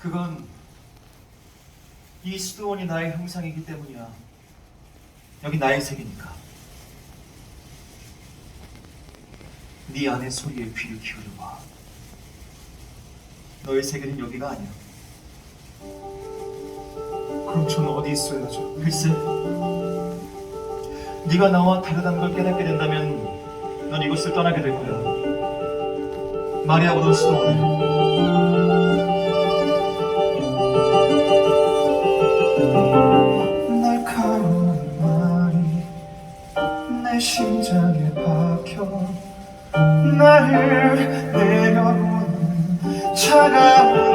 그건 이 수도원이 나의 형상이기 때문이야. 여기 나의 세계니까. 네 안의 소리에 귀를 기울여봐. 너의 세계는 여기가 아니야. 그럼 전 어디 있어야죠? 글쎄, 네가 나와 다르다는 걸 깨닫게 된다면 넌 이곳을 떠나게 될 거야. 마리아 오던 수도원에 심장에 박혀 나를 내려오는 차가운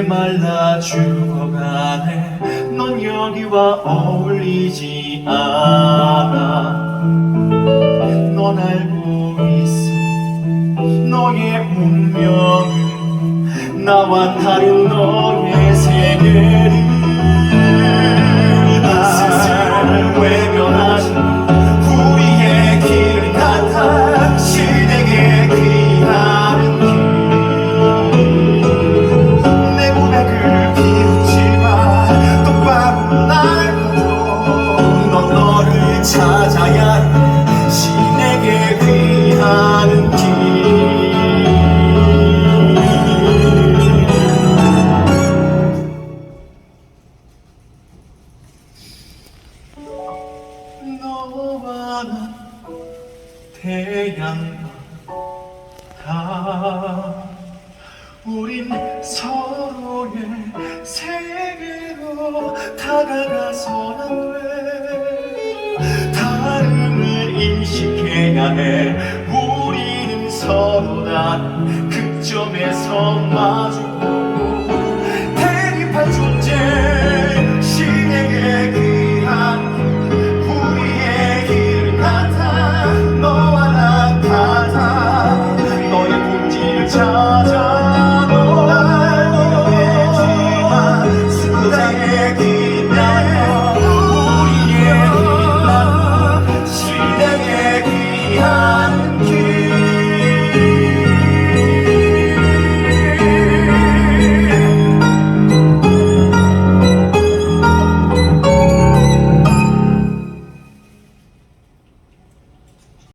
메말라 죽어가네. 넌 여기와 어울리지 않아. 넌 알고 있어. 너의 운명은 나와 다른 너의 세계를. 스스로 외면하신 너와 나 태양과 다. 우린 서로의 세계로 다가가선 안돼. 다름을 인식해야 해. 우리는 서로 다른 극점에서 마주